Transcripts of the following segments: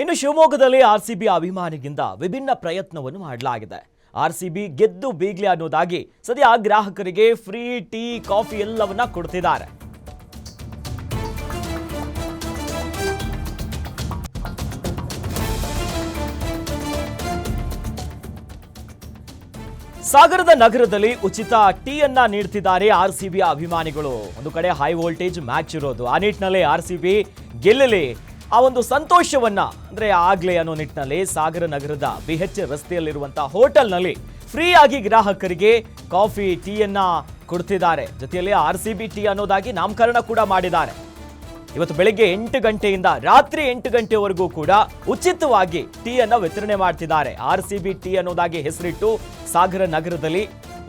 ಇನ್ನು ಶಿವಮೊಗ್ಗದಲ್ಲಿ ಆರ್ಸಿಬಿ ಅಭಿಮಾನಿಗಿಂತ ವಿಭಿನ್ನ ಪ್ರಯತ್ನವನ್ನು ಮಾಡಲಾಗಿದೆ. ಆರ್ಸಿಬಿ ಗೆದ್ದು ಬೀಗ್ಲಿ ಅನ್ನೋದಾಗಿ ಸದ್ಯ ಗ್ರಾಹಕರಿಗೆ ಫ್ರೀ ಟೀ, ಕಾಫಿ ಎಲ್ಲವನ್ನ ಕೊಡ್ತಿದ್ದಾರೆ. ಸಾಗರದ ನಗರದಲ್ಲಿ ಉಚಿತ ಟೀಯನ್ನ ನೀಡ್ತಿದ್ದಾರೆ ಆರ್ ಸಿ ಬಿ ಅಭಿಮಾನಿಗಳು. ಒಂದು ಕಡೆ ಹೈ ವೋಲ್ಟೇಜ್ ಮ್ಯಾಚ್ ಇರೋದು. ಆ ನಿಟ್ಟಿನಲ್ಲಿ ಆರ್ ಸಿ ಬಿ ಗೆಲ್ಲಲಿ. ಆ ಒಂದು ಸಂತೋಷವನ್ನ ಅಂದ್ರೆ ಆಗ್ಲೇ ಅನ್ನೋ ನಿಟ್ಟಿನಲ್ಲಿ ಸಾಗರ ನಗರದ ಬಿ ಎಚ್ ರಸ್ತೆಯಲ್ಲಿರುವಂತಹ ಹೋಟೆಲ್ನಲ್ಲಿ ಫ್ರೀ ಆಗಿ ಗ್ರಾಹಕರಿಗೆ ಕಾಫಿ, ಟೀಯನ್ನ ಕೊಡ್ತಿದ್ದಾರೆ. ಜೊತೆಯಲ್ಲಿ ಆರ್ ಸಿ ಬಿ ಟೀ ಅನ್ನೋದಾಗಿ ನಾಮಕರಣ ಕೂಡ ಮಾಡಿದ್ದಾರೆ. ಇವತ್ತು ಬೆಳಿಗ್ಗೆ ಎಂಟು ಗಂಟೆಯಿಂದ ರಾತ್ರಿ ಎಂಟು ಗಂಟೆವರೆಗೂ ಕೂಡ ಉಚಿತವಾಗಿ ಟೀ ಅನ್ನ ವಿತರಣೆ ಮಾಡ್ತಿದ್ದಾರೆ. ಆರ್ ಸಿ ಬಿ ಟೀ ಅನ್ನೋದಾಗಿ ಹೆಸರಿಟ್ಟು ಸಾಗರ ನಗರದಲ್ಲಿ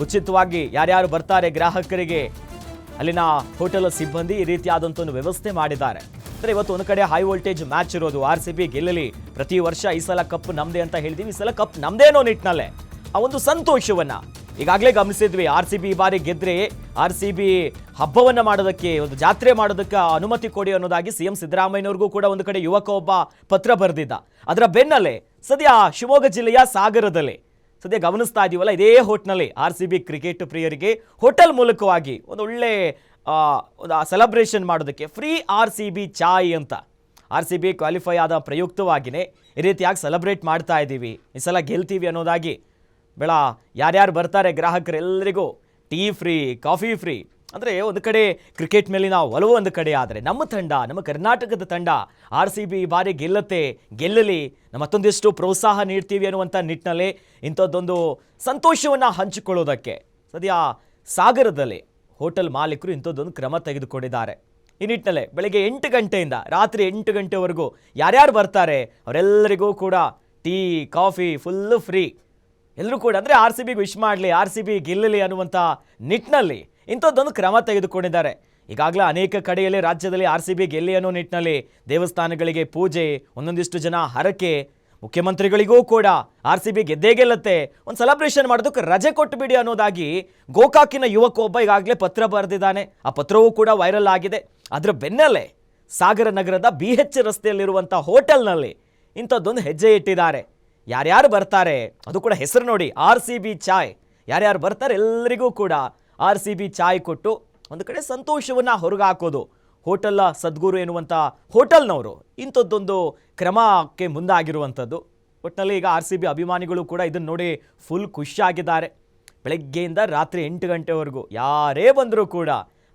ಉಚಿತವಾಗಿ ಯಾರ್ಯಾರು ಬರ್ತಾರೆ ಗ್ರಾಹಕರಿಗೆ, ಅಲ್ಲಿನ ಹೋಟೆಲ್ ಸಿಬ್ಬಂದಿ ಈ ರೀತಿಯಾದಂಥ ಒಂದು ವ್ಯವಸ್ಥೆ ಮಾಡಿದ್ದಾರೆ. ಅಂದ್ರೆ ಇವತ್ತು ಒಂದು ಕಡೆ ಹೈ ವೋಲ್ಟೇಜ್ ಮ್ಯಾಚ್ ಇರೋದು ಆರ್ ಸಿ ಬಿ ಗೆಲ್ಲಲಿ. ಪ್ರತಿ ವರ್ಷ ಈ ಸಲ ಕಪ್ ನಮ್ದೇ ಅಂತ ಹೇಳಿದೀವಿ ಈ ಸಲ ಕಪ್ ನಮ್ದೇ ಅನ್ನೋ ನಿಟ್ಟಿನಲ್ಲೇ ಆ ಒಂದು ಸಂತೋಷವನ್ನ ಈಗಾಗಲೇ ಗಮನಿಸಿದ್ವಿ. ಆರ್ ಸಿ ಬಿ ಈ ಬಾರಿ ಗೆದ್ರೆ ಆರ್ ಸಿ ಬಿ ಹಬ್ಬವನ್ನ ಮಾಡೋದಕ್ಕೆ, ಒಂದು ಜಾತ್ರೆ ಮಾಡೋದಕ್ಕೆ ಅನುಮತಿ ಕೊಡಿ ಅನ್ನೋದಾಗಿ ಸಿ ಎಂ ಸಿದ್ದರಾಮಯ್ಯನವ್ರಿಗೂ ಕೂಡ ಒಂದು ಕಡೆ ಯುವಕ ಒಬ್ಬ ಪತ್ರ ಬರೆದಿದ್ದ. ಅದರ ಬೆನ್ನಲ್ಲೇ ಸದ್ಯ ಶಿವಮೊಗ್ಗ ಜಿಲ್ಲೆಯ ಸಾಗರದಲ್ಲಿ ಸದ್ಯ ಗಮನಿಸ್ತಾ ಇದೀವಲ್ಲ, ಇದೇ ಹೋಟ್ನಲ್ಲಿ ಆರ್ ಸಿ ಬಿ ಕ್ರಿಕೆಟ್ ಪ್ರಿಯರಿಗೆ ಹೋಟೆಲ್ ಮೂಲಕವಾಗಿ ಒಂದು ಒಳ್ಳೆ ಸೆಲೆಬ್ರೇಷನ್ ಮಾಡೋದಕ್ಕೆ ಫ್ರೀ ಆರ್ ಸಿ ಬಿ ಚಾಯ್ ಅಂತ. ಆರ್ ಸಿ ಬಿ ಕ್ವಾಲಿಫೈ ಆದ ಪ್ರಯುಕ್ತವಾಗಿಯೇ ಈ ರೀತಿಯಾಗಿ ಸೆಲೆಬ್ರೇಟ್ ಮಾಡ್ತಾ ಇದ್ದೀವಿ. ಈ ಸಲ ಗೆಲ್ತೀವಿ ಅನ್ನೋದಾಗಿ. ಬೇಡ ಯಾರ್ಯಾರು ಬರ್ತಾರೆ ಗ್ರಾಹಕರೆಲ್ಲರಿಗೂ ಟೀ ಫ್ರೀ, ಕಾಫಿ ಫ್ರೀ. ಅಂದರೆ ಒಂದು ಕಡೆ ಕ್ರಿಕೆಟ್ ಮೇಲಿನ ಒಲವು ಒಂದು ಕಡೆ, ಆದರೆ ನಮ್ಮ ತಂಡ, ನಮ್ಮ ಕರ್ನಾಟಕದ ತಂಡ ಆರ್ ಸಿ ಬಿ ಬಾರಿ ಗೆಲ್ಲತ್ತೆ, ಗೆಲ್ಲಲಿ. ನಮ್ಮ ಮತ್ತೊಂದಿಷ್ಟು ಪ್ರೋತ್ಸಾಹ ನೀಡ್ತೀವಿ ಅನ್ನುವಂಥ ನಿಟ್ಟಿನಲ್ಲಿ ಇಂಥದ್ದೊಂದು ಸಂತೋಷವನ್ನು ಹಂಚಿಕೊಳ್ಳೋದಕ್ಕೆ. ಸದ್ಯ ಸಾಗರದಲ್ಲಿ ಹೋಟೆಲ್ ಮಾಲೀಕರು ಇಂಥದ್ದೊಂದು ಕ್ರಮ ತೆಗೆದುಕೊಂಡಿದ್ದಾರೆ. ಈ ನಿಟ್ಟಿನಲ್ಲೇ ಬೆಳಗ್ಗೆ ಎಂಟು ಗಂಟೆಯಿಂದ ರಾತ್ರಿ ಎಂಟು ಗಂಟೆವರೆಗೂ ಯಾರ್ಯಾರು ಬರ್ತಾರೆ, ಅವರೆಲ್ಲರಿಗೂ ಕೂಡ ಟೀ, ಕಾಫಿ ಫುಲ್ಲು ಫ್ರೀ. ಎಲ್ಲರೂ ಕೂಡ ಅಂದರೆ ಆರ್ ಸಿ ಬಿಗೆ ವಿಶ್ ಮಾಡಲಿ, ಆರ್ ಸಿ ಬಿ ಗೆಲ್ಲಲಿ ಅನ್ನುವಂಥ ನಿಟ್ಟಿನಲ್ಲಿ ಇಂಥದ್ದೊಂದು ಕ್ರಮ ತೆಗೆದುಕೊಂಡಿದ್ದಾರೆ. ಈಗಾಗಲೇ ಅನೇಕ ಕಡೆಯಲ್ಲಿ ರಾಜ್ಯದಲ್ಲಿ ಆರ್ ಸಿ ಬಿ ಗೆಲ್ಲಿ ಅನ್ನೋ ನಿಟ್ಟಿನಲ್ಲಿ ದೇವಸ್ಥಾನಗಳಿಗೆ ಪೂಜೆ, ಒಂದೊಂದಿಷ್ಟು ಜನ ಹರಕೆ ಮುಖ್ಯಮಂತ್ರಿಗಳಿಗೂ ಕೂಡ ಆರ್ ಸಿ ಬಿ ಗೆದ್ದೇ ಗೆಲ್ಲತ್ತೆ. ಒಂದು ಸೆಲೆಬ್ರೇಷನ್ ಮಾಡೋದಕ್ಕೆ ರಜೆ ಕೊಟ್ಟುಬಿಡಿ ಅನ್ನೋದಾಗಿ ಗೋಕಾಕಿನ ಯುವಕ ಒಬ್ಬ ಈಗಾಗಲೇ ಪತ್ರ ಬರೆದಿದ್ದಾನೆ. ಆ ಪತ್ರವೂ ಕೂಡ ವೈರಲ್ ಆಗಿದೆ. ಅದರ ಬೆನ್ನಲ್ಲೇ ಸಾಗರ ನಗರದ ಬಿ ಎಚ್ ರಸ್ತೆಯಲ್ಲಿರುವಂಥ ಹೋಟೆಲ್ನಲ್ಲಿ ಇಂಥದ್ದೊಂದು ಹೆಜ್ಜೆ ಇಟ್ಟಿದ್ದಾರೆ. ಯಾರ್ಯಾರು ಬರ್ತಾರೆ ಅದು ಕೂಡ ಹೆಸರು ನೋಡಿ, ಆರ್ ಸಿ ಬಿ ಚಾಯ್. ಯಾರ್ಯಾರು ಬರ್ತಾರೆ ಎಲ್ಲರಿಗೂ ಕೂಡ ಆರ್ ಸಿ ಬಿ ಚಾಯ್ ಕೊಟ್ಟು ಒಂದು ಕಡೆ ಸಂತೋಷವನ್ನು ಹೊರಗೆ ಹಾಕೋದು ಹೋಟೆಲ್ ಸದ್ಗುರು ಎನ್ನುವಂಥ ಹೋಟೆಲ್ನವರು ಇಂಥದ್ದೊಂದು ಕ್ರಮಕ್ಕೆ ಮುಂದಾಗಿರುವಂಥದ್ದು. ಒಟ್ಟಿನಲ್ಲಿ ಈಗ ಆರ್ ಸಿ ಬಿ ಅಭಿಮಾನಿಗಳು ಕೂಡ ಇದನ್ನು ನೋಡಿ ಫುಲ್ ಖುಷಿಯಾಗಿದ್ದಾರೆ. ಬೆಳಗ್ಗೆಯಿಂದ ರಾತ್ರಿ ಎಂಟು ಗಂಟೆವರೆಗೂ ಯಾರೇ ಬಂದರೂ ಕೂಡ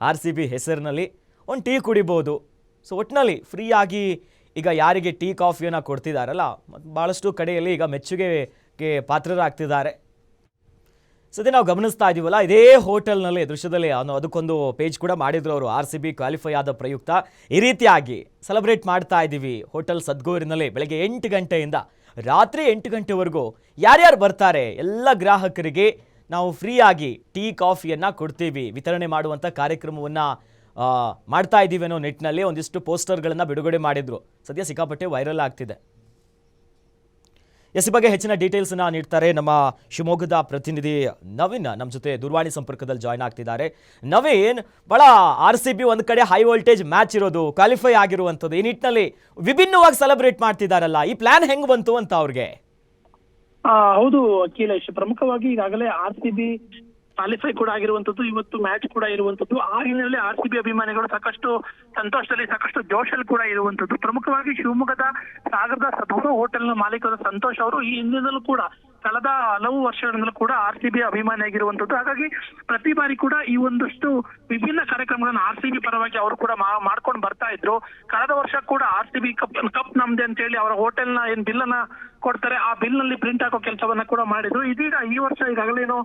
ಆರ್ ಸಿ ಬಿ ಹೆಸರಿನಲ್ಲಿ ಒಂದು ಟೀ ಕುಡಿಬೋದು. ಸೊ ಒಟ್ಟಿನಲ್ಲಿ ಫ್ರೀಯಾಗಿ ಈಗ ಯಾರಿಗೆ ಟೀ ಕಾಫಿಯನ್ನು ಕೊಡ್ತಿದ್ದಾರಲ್ಲ ಭಾಳಷ್ಟು ಕಡೆಯಲ್ಲಿ ಈಗ ಮೆಚ್ಚುಗೆಗೆ ಪಾತ್ರರಾಗ್ತಿದ್ದಾರೆ. ಸದ್ಯ ನಾವು ಗಮನಿಸ್ತಾ ಇದೀವಲ್ಲ, ಇದೇ ಹೋಟೆಲ್ನಲ್ಲಿ ದೃಶ್ಯದಲ್ಲಿ ಅದಕ್ಕೊಂದು ಪೇಜ್ ಕೂಡ ಮಾಡಿದ್ರು ಅವರು, ಆರ್ ಸಿ ಬಿ ಕ್ವಾಲಿಫೈ ಆದ ಪ್ರಯುಕ್ತ. ಈ ರೀತಿಯಾಗಿ ಸೆಲೆಬ್ರೇಟ್ ಮಾಡ್ತಾ ಇದ್ದೀವಿ ಹೋಟೆಲ್ ಸದ್ಗೋರಿನಲ್ಲಿ ಬೆಳಗ್ಗೆ ಎಂಟು ಗಂಟೆಯಿಂದ ರಾತ್ರಿ ಎಂಟು ಗಂಟೆವರೆಗೂ. ಯಾರ್ಯಾರು ಬರ್ತಾರೆ? ಎಲ್ಲ ಗ್ರಾಹಕರಿಗೆ ನಾವು ಫ್ರೀಯಾಗಿ ಟೀ, ಕಾಫಿಯನ್ನು ಕೊಡ್ತೀವಿ. ವಿತರಣೆ ಮಾಡುವಂಥ ಕಾರ್ಯಕ್ರಮವನ್ನು ಮಾಡ್ತಾ ಇದ್ದೀವಿ ಅನ್ನೋ ನಿಟ್ಟಿನಲ್ಲಿ ಒಂದಿಷ್ಟು ಪೋಸ್ಟರ್ಗಳನ್ನು ಬಿಡುಗಡೆ ಮಾಡಿದರು. ಸದ್ಯ ಸಿಕ್ಕಾಪಟ್ಟೆ ವೈರಲ್ ಆಗ್ತಿದೆ. ಎಸ್ ಬಗ್ಗೆ ಹೆಚ್ಚಿನ ಡೀಟೇಲ್ಸ್ನ ನೀಡ್ತಾರೆ ನಮ್ಮ ಶಿವಮೊಗ್ಗದ ಪ್ರತಿನಿಧಿ ನವೀನ್. ನಮ್ಮ ಜೊತೆ ದೂರವಾಣಿ ಸಂಪರ್ಕದಲ್ಲಿ ಜಾಯ್ನ್ ಆಗ್ತಿದ್ದಾರೆ. ನವೀನ್, ಬಹಳ ಆರ್ ಸಿ ಬಿ ಒಂದು ಕಡೆ ಹೈ ವೋಲ್ಟೇಜ್ ಮ್ಯಾಚ್ ಇರೋದು ಕ್ವಾಲಿಫೈ ಆಗಿರುವಂಥದ್ದು, ಈ ನಿಟ್ಟಿನಲ್ಲಿ ವಿಭಿನ್ನವಾಗಿ ಸೆಲೆಬ್ರೇಟ್ ಮಾಡ್ತಿದ್ದಾರಲ್ಲ ಈ ಪ್ಲಾನ್ ಹೆಂಗ್ ಬಂತು ಅಂತ ಅವ್ರಿಗೆ? ಹೌದು ಅಖಿಲೇಶ್. ಪ್ರಮುಖವಾಗಿ ಈಗಾಗಲೇ ಆರ್ ಸಿ ಬಿ ಕ್ವಾಲಿಫೈ ಕೂಡ ಆಗಿರುವಂತದ್ದು, ಇವತ್ತು ಮ್ಯಾಚ್ ಕೂಡ ಇರುವಂತದ್ದು. ಆ ಹಿನ್ನೆಲೆಯಲ್ಲಿ ಆರ್ ಸಿ ಬಿ ಅಭಿಮಾನಿಗಳು ಸಾಕಷ್ಟು ಸಂತೋಷದಲ್ಲಿ, ಸಾಕಷ್ಟು ಜೋಶಲ್ಲಿ ಕೂಡ ಇರುವಂತದ್ದು. ಪ್ರಮುಖವಾಗಿ ಶಿವಮೊಗ್ಗದ ಸಾಗರದ ಸದ್ಗುರು ಹೋಟೆಲ್ನ ಮಾಲೀಕರ ಸಂತೋಷ್ ಅವರು ಈ ಹಿಂದಿನಲ್ಲೂ ಕೂಡ ಕಳೆದ ಹಲವು ವರ್ಷಗಳಿಂದಲೂ ಕೂಡ ಆರ್ ಸಿ ಬಿ ಅಭಿಮಾನಿಯಾಗಿರುವಂತದ್ದು ಹಾಗಾಗಿ ಪ್ರತಿ ಬಾರಿ ಕೂಡ ಈ ಒಂದಷ್ಟು ವಿಭಿನ್ನ ಕಾರ್ಯಕ್ರಮಗಳನ್ನ ಆರ್ ಸಿ ಬಿ ಪರವಾಗಿ ಅವರು ಕೂಡ ಮಾಡ್ಕೊಂಡು ಬರ್ತಾ ಇದ್ರು. ಕಳೆದ ವರ್ಷ ಕೂಡ R C B cup cup ನಮ್ದೆ ಅಂತ ಹೇಳಿ ಅವರ ಹೋಟೆಲ್ನ ಏನ್ ಬಿಲ್ ಅನ್ನ ಕೊಡ್ತಾರೆ, ಆ ಬಿಲ್ನಲ್ಲಿ ಪ್ರಿಂಟ್ ಹಾಕೋ ಕೆಲಸವನ್ನ ಕೂಡ ಮಾಡಿದ್ರು. ಇದೀಗ ಈ ವರ್ಷ ಈಗಾಗಲೇನು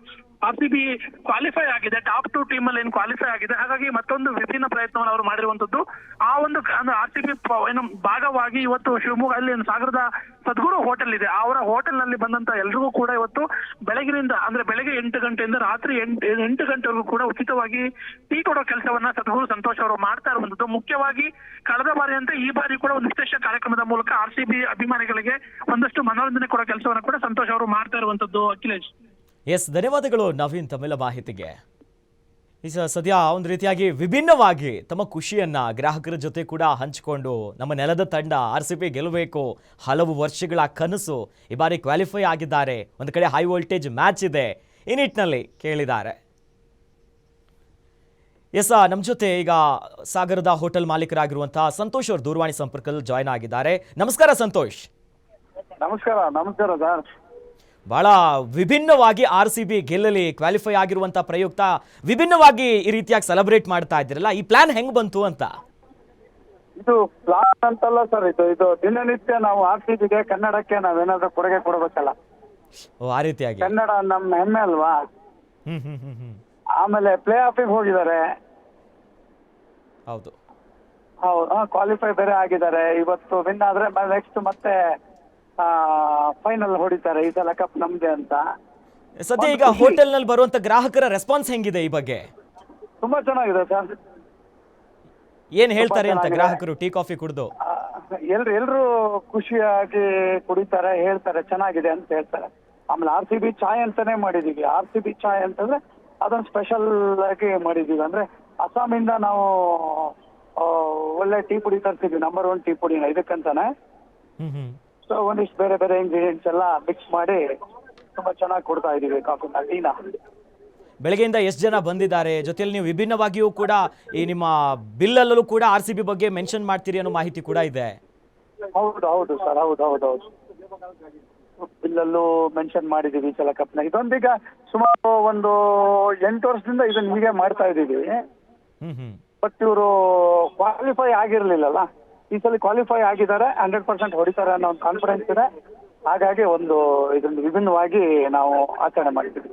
ಆರ್ ಸಿ ಬಿ ಕ್ವಾಲಿಫೈ ಆಗಿದೆ. ಟಾಪ್ ಟು ಟೀಮ್ ಅಲ್ಲಿ ಏನ್ ಕ್ವಾಲಿಫೈ ಆಗಿದೆ. ಹಾಗಾಗಿ ಮತ್ತೊಂದು ವಿಭಿನ್ನ ಪ್ರಯತ್ನವನ್ನು ಅವರು ಮಾಡಿರುವಂತದ್ದು ಆ ಒಂದು ಆರ್ ಸಿ ಬಿ ಏನು ಭಾಗವಾಗಿ ಇವತ್ತು ಶಿವಮೊಗ್ಗ ಅಲ್ಲಿ ಸಾಗರದ ಸದ್ಗುರು ಹೋಟೆಲ್ ಇದೆ. ಅವರ ಹೋಟೆಲ್ನಲ್ಲಿ ಬಂದಂತ ಎಲ್ರಿಗೂ ಕೂಡ ಇವತ್ತು ಬೆಳಗಿನಿಂದ ಅಂದ್ರೆ ಬೆಳಗ್ಗೆ ಎಂಟು ಗಂಟೆಯಿಂದ ರಾತ್ರಿ ಎಂಟು ಎಂಟು ಗಂಟೆವರೆಗೂ ಕೂಡ ಉಚಿತವಾಗಿ ಟೀ ಕೊಡೋ ಕೆಲಸವನ್ನ ಸದ್ಗುರು ಸಂತೋಷ್ ಅವರು ಮಾಡ್ತಾ ಇರುವಂತದ್ದು. ಮುಖ್ಯವಾಗಿ ಕಳೆದ ಬಾರಿ ಅಂತ ಈ ಬಾರಿ ಕೂಡ ಒಂದು ವಿಶೇಷ ಕಾರ್ಯಕ್ರಮದ ಮೂಲಕ ಆರ್ ಸಿ ಬಿ ಅಭಿಮಾನಿಗಳಿಗೆ ಒಂದಷ್ಟು ಮನೋರಂಜನೆ ಕೊಡೋ ಕೆಲಸವನ್ನ ಕೂಡ ಸಂತೋಷ್ ಅವರು ಮಾಡ್ತಾ ಇರುವಂತದ್ದು ಅಖಿಲೇಶ್. ಎಸ್ ಧನ್ಯವಾದಗಳು ನವೀನ್ ತಮಿಳ ಮಾಹಿತಿಗೆ. ಈ ಸದ್ಯ ಒಂದು ರೀತಿಯಾಗಿ ವಿಭಿನ್ನವಾಗಿ ತಮ್ಮ ಖುಷಿಯನ್ನ ಗ್ರಾಹಕರ ಜೊತೆ ಕೂಡ ಹಂಚಿಕೊಂಡು ನಮ್ಮ ನೆಲದ ತಂಡ ಆರ್ ಸಿ ಪಿ ಗೆಲ್ಲಬೇಕು. ಹಲವು ವರ್ಷಗಳ ಕನಸು ಈ ಬಾರಿ ಕ್ವಾಲಿಫೈ ಆಗಿದ್ದಾರೆ. ಒಂದು ಕಡೆ ಹೈ ವೋಲ್ಟೇಜ್ ಮ್ಯಾಚ್ ಇದೆ. ಈ ನಿಟ್ಟಿನಲ್ಲಿ ಕೇಳಿದ್ದಾರೆ. ಎಸ್ ನಮ್ಮ ಜೊತೆ ಈಗ ಸಾಗರದ ಹೋಟೆಲ್ ಮಾಲೀಕರಾಗಿರುವಂತಹ ಸಂತೋಷ್ ಅವರು ದೂರವಾಣಿ ಸಂಪರ್ಕದಲ್ಲಿ ಜಾಯ್ನ್ ಆಗಿದ್ದಾರೆ. ನಮಸ್ಕಾರ ಸಂತೋಷ್. ನಮಸ್ಕಾರ ನಮಸ್ಕಾರ ಸರ್. ಬಹಳ ವಿಭಿನ್ನವಾಗಿ ಆರ್ ಸಿ ಬಿ ಗೆಲ್ಲಲಿ ಕ್ವಾಲಿಫೈ ಆಗಿರುವಂಥ ಪ್ರಯುಕ್ತ ವಿಭಿನ್ನವಾಗಿ ಈ ರೀತಿಯಾಗಿ ಸೆಲೆಬ್ರೇಟ್ ಮಾಡ್ತಾ ಇದ್ರಲ್ಲ ಈ ಪ್ಲಾನ್ ಹೆಂಗ್ ಬಂತು ಅಂತ? ಇದು ಪ್ಲಾನ್ ಅಂತಲ್ಲ ಸರ್ ಇದು ಇದು ದಿನನಿತ್ಯ ನಾವು ಆರ್ ಸಿ ಬಿಗೆ ಕನ್ನಡಕ್ಕೆ ನಾವೇನಾದ್ರೂ ಕೊಡುಗೆ ಕೊಡಬೇಕಲ್ಲ. ಓ ಆ ರೀತಿಯಾಗಿ. ಕನ್ನಡ ನಮ್ಮ ಹೆಮ್ಮೆ ಅಲ್ವಾ? ಹ್ಮ್ ಹ್ಮ್ ಹ್ಮ್ ಹ್ಮ್. ಆಮೇಲೆ ಪ್ಲೇ ಆಫಿಗೆ ಹೋಗಿದ್ದಾರೆ. ಹೌದು. ಹೌದು ಕ್ವಾಲಿಫೈ ಬೇರೆ ಆಗಿದ್ದಾರೆ. ಇವತ್ತು ವಿನ್ ಆದ್ರೆ ನೆಕ್ಸ್ಟ್ ಮತ್ತೆ ಫೈನಲ್ ಹೊಡಿತಾರೆ. ಈ ಸಲ ಕಪ್ ನಮ್ದೆ ಅಂತ. ಸದ್ಯ ಈಗ ಹೋಟೆಲ್ನಲ್ಲಿ ಬರುವಂತ ಗ್ರಾಹಕರ ರೆಸ್ಪಾನ್ಸ್ ಹೆಂಗಿದೆ ಈ ಬಗ್ಗೆ? ತುಂಬಾ ಚೆನ್ನಾಗಿದೆ ಸರ್. ಏನ್ ಹೇಳ್ತಾರೆ ಅಂತ ಚೆನ್ನಾಗಿದೆ. ಗ್ರಾಹಕರು ಟೀ ಕಾಫಿ ಕುಡಿದು? ಎಲ್ರು ಎಲ್ರು ಖುಷಿಯಾಗಿ ಕುಡಿತಾರೆ ಹೇಳ್ತಾರೆ ಚೆನ್ನಾಗಿದೆ ಅಂತ ಹೇಳ್ತಾರೆ. ಆಮೇಲೆ ಆರ್ ಸಿ ಬಿ ಚಾಯ್ ಅಂತಾನೆ ಮಾಡಿದೀವಿ. ಆರ್ ಸಿ ಬಿ ಚಾಯ್ ಅಂತಂದ್ರೆ ಅದೊಂದು ಸ್ಪೆಷಲ್ ಆಗಿ ಮಾಡಿದೀವಿ. ಅಂದ್ರೆ ಅಸ್ಸಾಮಿಂದ ನಾವು ಆ, ಒಳ್ಳೆ ಟೀ ಪುಡಿ ತರ್ಸಿದ್ವಿ. ನಂಬರ್ ಒನ್ ಟೀ ಪುಡಿನ ಇದಕ್ಕಂತಾನೆ. ಹ್ಮ್ ಹ್ಮ್. ಸೊ ಒಂದಿಷ್ಟು ಬೇರೆ ಬೇರೆ ಇಂಗ್ರೀಡಿಯೆಂಟ್ಸ್ ಎಲ್ಲ ಮಿಕ್ಸ್ ಮಾಡಿ ತುಂಬಾ ಚೆನ್ನಾಗಿ ಕೊಡ್ತಾ ಇದೀವಿ ಕಾಫಿನ ಟೀನ ಬೆಳಗ್ಗೆಯಿಂದ ಎಷ್ಟು ಜನ ಬಂದಿದ್ದಾರೆ? ಜೊತೆಯಲ್ಲಿ ನೀವು ವಿಭಿನ್ನವಾಗಿಯೂ ಕೂಡ ಈ ನಿಮ್ಮ ಬಿಲ್ಲಲ್ಲೂ ಕೂಡ ಆರ್ ಸಿ ಬಿ ಬಗ್ಗೆ ಮೆನ್ಷನ್ ಮಾಡ್ತೀರಿ ಅನ್ನೋ ಮಾಹಿತಿ ಕೂಡ ಇದೆ. ಹೌದು ಹೌದು ಸರ್ ಹೌದು ಹೌದು ಹೌದು. ಬಿಲ್ಲಲ್ಲೂ ಮೆನ್ಷನ್ ಮಾಡಿದೀವಿ ಈ ಸಲ ಕಪ್ನ ಇದೊಂದೀಗ ಸುಮಾರು ಒಂದು ಎಂಟು ವರ್ಷದಿಂದ ಇದನ್ನ ಹೀಗೆ ಮಾಡ್ತಾ ಇದೀವಿ ಹ್ಮ್ ಹ್ಮ್. ಬಟ್ ಇವರು ಕ್ವಾಲಿಫೈ ಆಗಿರ್ಲಿಲ್ಲಲ್ಲ. ಈ ಸಲ ಕ್ವಾಲಿಫೈ ಆಗಿದ್ದಾರೆ ಹಂಡ್ರೆಡ್ ಪರ್ಸೆಂಟ್ ಹೊಡಿತಾರೆ ಅನ್ನೋ ಒಂದು ಕಾನ್ಫಿಡೆನ್ಸ್ ಇದೆ. ಹಾಗಾಗಿ ಒಂದು ಇದೊಂದು ವಿಭಿನ್ನವಾಗಿ ನಾವು ಆಚರಣೆ ಮಾಡಿದ್ದೀವಿ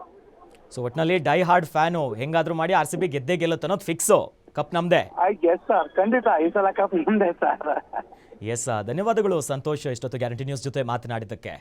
ಸೊ ಒಟ್ನಲ್ಲಿ ಡೈ ಹಾರ್ಡ್ ಫ್ಯಾನು ಹೆಂಗಾದ್ರೂ ಮಾಡಿ ಆರ್ ಸಿ ಬಿ ಗೆದ್ದೇ ಗೆಲ್ಲುತ್ತೆ ಅನ್ನೋದು ಫಿಕ್ಸು ಕಪ್ ನಮ್ದೆ. ಐ ಎಸ್ ಸರ್ ಖಂಡಿತ ಈ ಸಲ ಕಪ್ ನಮ್ದೇ ಸರ್ ಎಸ್ ಧನ್ಯವಾದಗಳು ಸಂತೋಷ್ ಇಷ್ಟೊತ್ತು ಗ್ಯಾರಂಟಿ ನ್ಯೂಸ್ ಜೊತೆ ಮಾತನಾಡಿದ್ದಕ್ಕೆ.